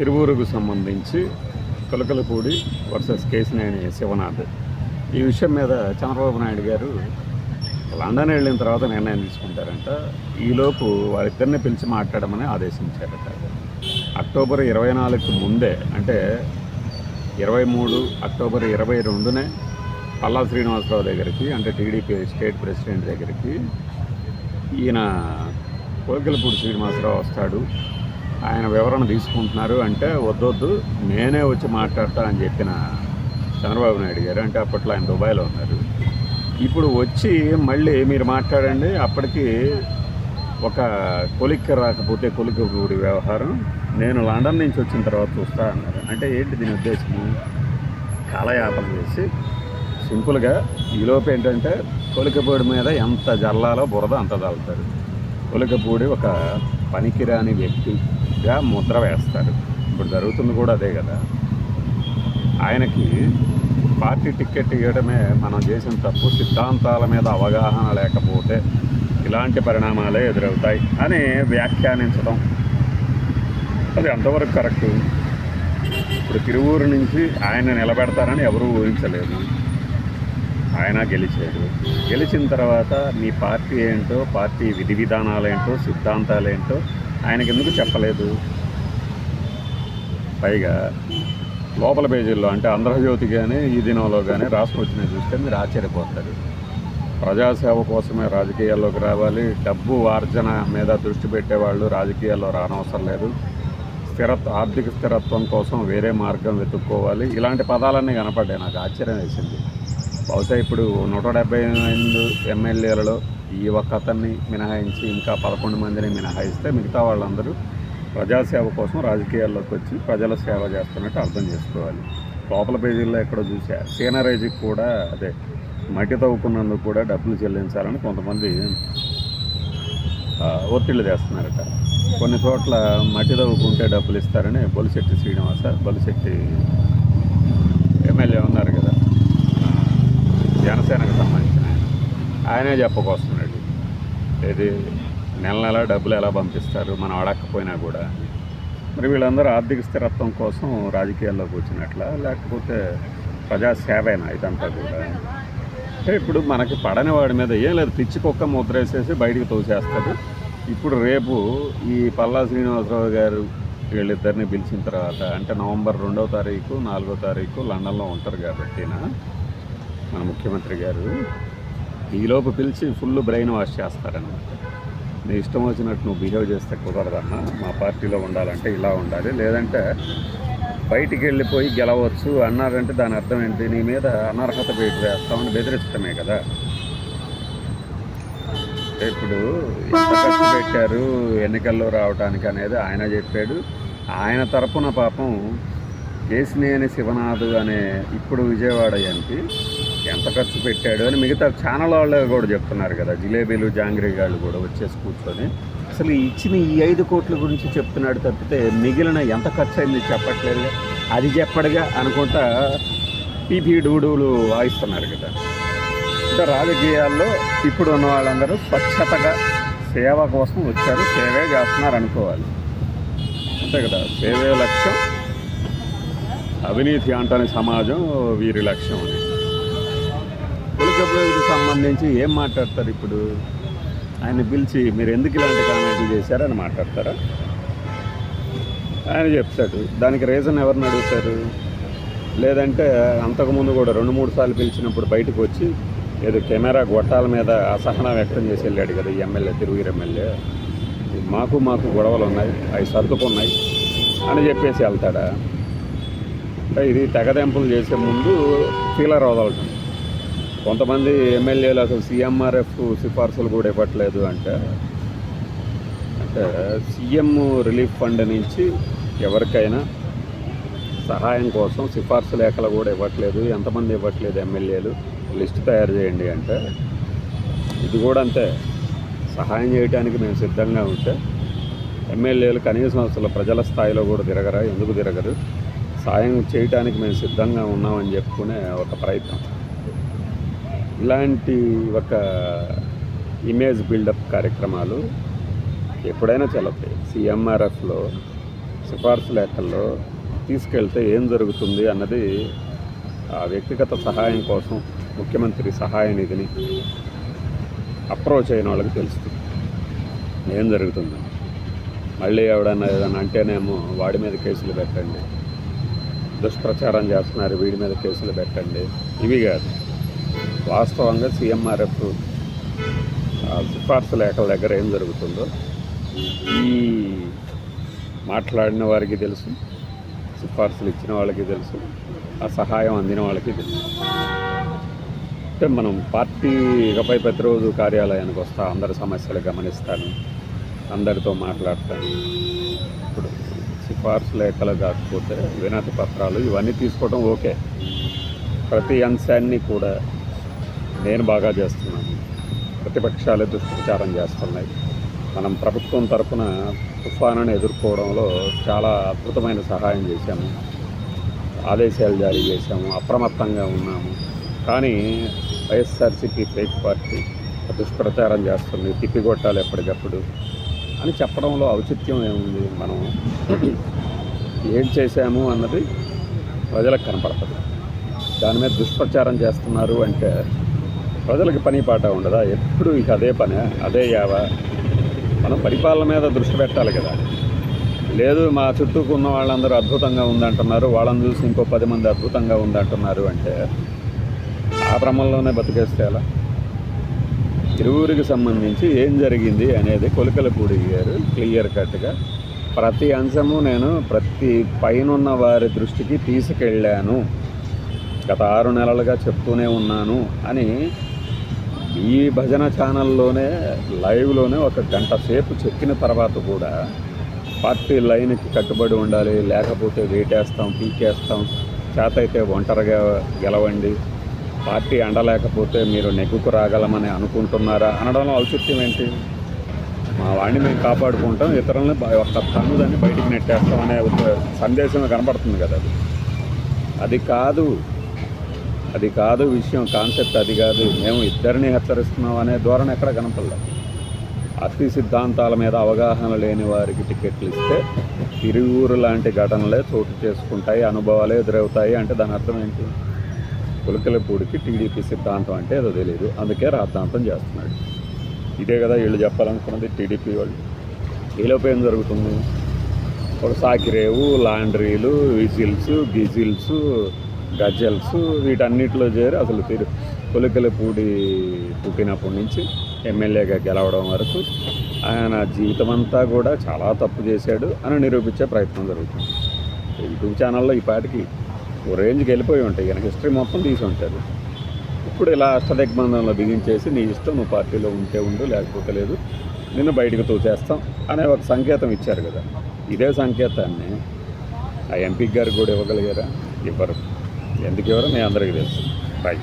తిరువూరుకు సంబంధించి కొలకలపూడి వర్సెస్ కేసినేని శివనాథ్. ఈ విషయం మీద చంద్రబాబు నాయుడు గారు లండన్ వెళ్ళిన తర్వాత నిర్ణయం తీసుకుంటారంట. ఈలోపు వారిద్దరిని పిలిచి మాట్లాడమని ఆదేశించారట. అక్టోబర్ ఇరవై నాలుగుకు ముందే అంటే ఇరవై మూడు అక్టోబర్ ఇరవై రెండునే పల్లా శ్రీనివాసరావు దగ్గరికి అంటే టీడీపీ స్టేట్ ప్రెసిడెంట్ దగ్గరికి ఈయన కోకిలపూడి శ్రీనివాసరావు వస్తాడు. ఆయన వివరణ తీసుకుంటున్నారు అంటే వద్దొద్దు నేనే వచ్చి మాట్లాడతా అని చెప్పిన చంద్రబాబు నాయుడు గారు అంటే అప్పట్లో ఆయన దుబాయ్లో ఉన్నారు. ఇప్పుడు వచ్చి మళ్ళీ మీరు మాట్లాడండి అప్పటికి ఒక కొలిక్క రాకపోతే కొలికపూడి వ్యవహారం నేను లండన్ నుంచి వచ్చిన తర్వాత చూస్తా అన్నారు. అంటే ఏంటి దీని ఉద్దేశము? కాలయాపన చేసి సింపుల్గా ఈలోపు ఏంటంటే కొలికపూడి మీద ఎంత జల్లాలో బురద అంత చల్లుతారు కొలికపూడి ఒక పనికిరాని వ్యక్తిగా ముద్ర వేస్తారు. ఇప్పుడు జరుగుతుంది కూడా అదే కదా. ఆయనకి పార్టీ టికెట్ ఇవ్వడమే మనం చేసిన తప్పు. సిద్ధాంతాల మీద అవగాహన లేకపోతే ఇలాంటి పరిణామాలే ఎదురవుతాయి అని వ్యాఖ్యానించడం. అది ఎంతవరకు కరెక్ట్? ఇప్పుడు తిరువూరు నుంచి ఆయన నిలబెడతారని ఎవరూ ఊహించలేదు. ఆయన గెలిచాడు. గెలిచిన తర్వాత మీ పార్టీ ఏంటో పార్టీ విధి విధానాలు ఏంటో సిద్ధాంతాలు ఏంటో ఆయనకి ఎందుకు చెప్పలేదు? పైగా లోపల పేజీల్లో అంటే ఆంధ్రజ్యోతి కానీ ఈ దినంలో కానీ రాసుకొచ్చిన చూస్తే మీరు ఆశ్చర్యపోతారు. ప్రజాసేవ కోసమే రాజకీయాల్లోకి రావాలి. డబ్బు ఆర్జన మీద దృష్టి పెట్టేవాళ్ళు రాజకీయాల్లో రానవసరం లేదు. స్థిరత్వ ఆర్థిక స్థిరత్వం కోసం వేరే మార్గం వెతుక్కోవాలి. ఇలాంటి పదాలన్నీ కనపడ్డాయి. నాకు ఆశ్చర్యం వేసింది. బహుశా ఇప్పుడు నూట డెబ్బై ఎనిమిది ఎమ్మెల్యేలలో ఈ ఒక్క అతన్ని మినహాయించి ఇంకా పదకొండు మందిని మినహాయిస్తే మిగతా వాళ్ళందరూ ప్రజాసేవ కోసం రాజకీయాల్లోకి వచ్చి ప్రజల సేవ చేస్తున్నట్టు అర్థం చేసుకోవాలి. లోపల పేజీల్లో ఎక్కడో చూసా. సీనరైజ్కి కూడా అదే మట్టి తవ్వుకున్నందుకు కూడా డబ్బులు చెల్లించాలని కొంతమంది ఒత్తిళ్ళు చేస్తున్నారట. కొన్ని చోట్ల మట్టి తవ్వుకుంటే డబ్బులు ఇస్తారని బొలిశెట్టి శ్రీనివాస బొలిశెట్టి ఎమ్మెల్యే ఉన్నారు కదా. జనసేనకు సంబంధించిన ఆయన. ఆయనే చెప్పకొస్తున్నాడు. ఇది నెల నెల డబ్బులు ఎలా పంపిస్తారు మనం అడగకపోయినా కూడా. మరి వీళ్ళందరూ ఆర్థిక స్థిరత్వం కోసం రాజకీయాల్లోకి వచ్చినట్ల లేకపోతే ప్రజాసేవైనా ఇదంతా కూడా. అంటే ఇప్పుడు మనకి పడని వాడి మీద ఏం లేదు పిచ్చి కుక్క ముద్ర వేసేసి బయటికి తోసేస్తాడు. ఇప్పుడు రేపు ఈ పల్లా శ్రీనివాసరావు గారు వీళ్ళిద్దరిని పిలిచిన తర్వాత అంటే నవంబర్ రెండవ తారీఖు నాలుగో తారీఖు లండన్లో ఉంటారు కాబట్టినా మన ముఖ్యమంత్రి గారు. ఈలోపు పిలిచి ఫుల్ బ్రెయిన్ వాష్ చేస్తారనమాట. నీ ఇష్టం వచ్చినట్టు నువ్వు బిహేవ్ చేస్తే కుదరదన్నా మా పార్టీలో ఉండాలంటే ఇలా ఉండాలి. లేదంటే బయటికి వెళ్ళిపోయి గెలవచ్చు అన్నారంటే దాని అర్థం ఏంటి? నీ మీద అనర్హత పెట్టి వేస్తామని బెదిరించడమే కదా. ఇప్పుడు ఎంత ఖర్చు పెట్టారు ఎన్నికల్లో రావడానికి అనేది ఆయన చెప్పాడు. ఆయన తరపున పాపం కేసినేని శివనాథ్ అనే ఇప్పుడు విజయవాడ ఎంపీ ఎంత ఖర్చు పెట్టాడు అని మిగతా ఛానల్ వాళ్ళు కూడా చెప్తున్నారు కదా. జిలేబీలు జాంగ్రీ గాళ్ళు కూడా వచ్చేసి కూర్చొని. అసలు ఇచ్చిన ఈ ఐదు కోట్ల గురించి చెప్తున్నాడు తప్పితే మిగిలిన ఎంత ఖర్చు అయింది చెప్పట్లేదు. అది చెప్పడుగా అనుకుంటా పీపీ డూడూలు వాయిస్తున్నారు కదా. అంటే రాజకీయాల్లో ఇప్పుడు ఉన్న వాళ్ళందరూ స్వచ్ఛతగా సేవ కోసం వచ్చారు సేవే చేస్తున్నారు అనుకోవాలి. అంతే కదా. సేవే లక్ష్యం అవినీతి అంటని సమాజం వీరి లక్ష్యం అని. పులికబులకు సంబంధించి ఏం మాట్లాడతారు ఇప్పుడు? ఆయన పిలిచి మీరు ఎందుకు ఇలాంటి కామెంట్లు చేశారని మాట్లాడతారా? ఆయన చెప్తాడు. దానికి రీజన్ ఎవరిని అడుగుతారు? లేదంటే అంతకుముందు కూడా రెండు మూడు సార్లు పిలిచినప్పుడు బయటకు వచ్చి ఏదో కెమెరా గొట్టాల మీద అసహనం వ్యక్తం చేసి వెళ్ళాడు కదా ఈ ఎమ్మెల్యే తిరుగురు ఎమ్మెల్యే. మాకు మాకు గొడవలు ఉన్నాయి. అవి సర్దుకున్నాయి అని చెప్పేసి వెళ్తాడా? అంటే ఇది తెగదెంపులు చేసే ముందు ఫీలర్ వదలటం. కొంతమంది ఎమ్మెల్యేలు అసలు సీఎంఆర్ఎఫ్ సిఫార్సులు కూడా ఇవ్వట్లేదు అంటే అంటే సీఎం రిలీఫ్ ఫండ్ నుంచి ఎవరికైనా సహాయం కోసం సిఫార్సు లేఖలు కూడా ఇవ్వట్లేదు ఎంతమంది ఇవ్వట్లేదు ఎమ్మెల్యేలు లిస్ట్ తయారు చేయండి అంటే ఇది కూడా అంతే. సహాయం చేయడానికి మేము సిద్ధంగా ఉంటే ఎమ్మెల్యేలు కనీసం అసలు ప్రజల స్థాయిలో కూడా తిరగరా ఎందుకు తిరగరు? సాయం చేయడానికి మేము సిద్ధంగా ఉన్నామని చెప్పుకునే ఒక ప్రయత్నం. ఇలాంటి ఒక ఇమేజ్ బిల్డప్ కార్యక్రమాలు ఎప్పుడైనా చెల్లుతాయి సిఎంఆర్ఎఫ్లో సిఫార్సు లేఖల్లో తీసుకెళ్తే ఏం జరుగుతుంది అన్నది ఆ వ్యక్తిగత సహాయం కోసం ముఖ్యమంత్రి సహాయ నిధిని అప్రోచ్ అయిన వాళ్ళకి తెలుస్తుంది. ఏం జరుగుతుంది? మళ్ళీ ఎవడన్నా ఏదన్నా అంటేనేమో వాడి మీద కేసులు పెట్టండి. దుష్ప్రచారం చేస్తున్నారు వీడి మీద కేసులు పెట్టండి. ఇవి కాదు. వాస్తవంగా సీఎంఆర్ఎఫ్ సిఫార్సు లేఖల దగ్గర ఏం జరుగుతుందో ఈ మాట్లాడిన వారికి తెలుసు సిఫార్సులు ఇచ్చిన వాళ్ళకి తెలుసు ఆ సహాయం అందిన వాళ్ళకి తెలుసు. అంటే మనం పార్టీ ఇకపై ప్రతిరోజు కార్యాలయానికి వస్తా అందరి సమస్యలు గమనిస్తాను అందరితో మాట్లాడతాను. ఇప్పుడు సిఫార్సు లేఖలు కాకపోతే వినతి పత్రాలు ఇవన్నీ తీసుకోవడం ఓకే. ప్రతి అంశాన్ని కూడా నేను బాగా చేస్తున్నాను. ప్రతిపక్షాలు దుష్ప్రచారం చేస్తున్నాయి. మనం ప్రభుత్వం తరఫున తుఫానుని ఎదుర్కోవడంలో చాలా అద్భుతమైన సహాయం చేశాము. ఆదేశాలు జారీ చేశాము. అప్రమత్తంగా ఉన్నాము. కానీ వైఎస్ఆర్సీపీ ఫేక్ పార్టీ దుష్ప్రచారం చేస్తుంది. తిప్పికొట్టాలి ఎప్పటికప్పుడు అని చెప్పడంలో ఔచిత్యం ఏముంది? మనం ఏం చేశాము అన్నది ప్రజలకు కనపడుతుంది. దాని మీద దుష్ప్రచారం చేస్తున్నారు అంటే ప్రజలకు పని పాట ఉండదా? ఎప్పుడు ఇక అదే పని? అదే యావ? మనం పరిపాలన మీద దృష్టి పెట్టాలి కదా. లేదు మా చుట్టూకు ఉన్న వాళ్ళందరూ అద్భుతంగా ఉందంటున్నారు వాళ్ళని చూసి ఇంకో పది మంది అద్భుతంగా ఉందంటున్నారు అంటే ఆ భ్రమంలోనే బతికేస్తే అలా ఇరువురికి సంబంధించి ఏం జరిగింది అనేది కొలికలపూడి గారు క్లియర్ కట్గా ప్రతి అంశము నేను ప్రతి పైనున్న వారి దృష్టికి తీసుకెళ్ళాను. గత ఆరు నెలలుగా చెప్తూనే ఉన్నాను అని ఈ భజన ఛానల్లోనే లైవ్లోనే ఒక గంట సేపు చెప్పిన తర్వాత కూడా పార్టీ లైన్కి కట్టుబడి ఉండాలి లేకపోతే వేటేస్తాం పీకేస్తాం చేత అయితే ఒంటరిగా గెలవండి పార్టీ అండలేకపోతే మీరు నెగ్గుకు రాగలమని అనుకుంటున్నారా అనడంలో ఔచిత్యం ఏంటి? మా వాడిని మేము కాపాడుకుంటాం ఇతరులని ఒక ఒక్క బయటికి నెట్టేస్తాం అనే ఒక సందేశం కనబడుతుంది కదా అది. అది కాదు. అది కాదు విషయం కాన్సెప్ట్ అది కాదు. మేము ఇద్దరిని హెచ్చరిస్తున్నాం అనే ధోరణి ఎక్కడ కనపడలేదు. అతి సిద్ధాంతాల మీద అవగాహన లేని వారికి టికెట్లు ఇస్తే తిరుగురు లాంటి ఘటనలే చోటు చేసుకుంటాయి అనుభవాలే ఎదురవుతాయి అంటే దాని అర్థం ఏంటి? పులకలపూడికి టీడీపీ సిద్ధాంతం అంటే ఏదో తెలియదు అందుకే రాద్ధాంతం చేస్తున్నాడు. ఇదే కదా వీళ్ళు చెప్పాలనుకున్నది టీడీపీ వాళ్ళు. ఈలోపు ఏం జరుగుతుంది? ఒక సాకిరేవు లాండ్రీలు విజిల్స్ గిజిల్స్ గజల్స్ వీటన్నిటిలో చేరి అసలు తిరు పులికలపూడి పుట్టినప్పటి నుంచి ఎమ్మెల్యేగా గెలవడం వరకు ఆయన జీవితం అంతా కూడా చాలా తప్పు చేశాడు అని నిరూపించే ప్రయత్నం జరుగుతుంది. యూట్యూబ్ ఛానల్లో ఈ పాటికి ఓ రేంజ్కి వెళ్ళిపోయి ఉంటాయి. కనుక హిస్టరీ మొత్తం తీసి ఉంటారు. ఇప్పుడు ఇలా అష్టదిగ్బంధంలో బిగించేసి నీ ఇష్టం నువ్వు పార్టీలో ఉంటే ఉండు లేకపోతే లేదు నిన్ను బయటకు తోచేస్తాం అనే ఒక సంకేతం ఇచ్చారు కదా. ఇదే సంకేతాన్ని ఆ ఎంపీ గారికి కూడా ఇవ్వగలిగారా? ఇవ్వరు. ఎందుకు ఎవరో మీ అందరికీ తెలుసు. బాయ్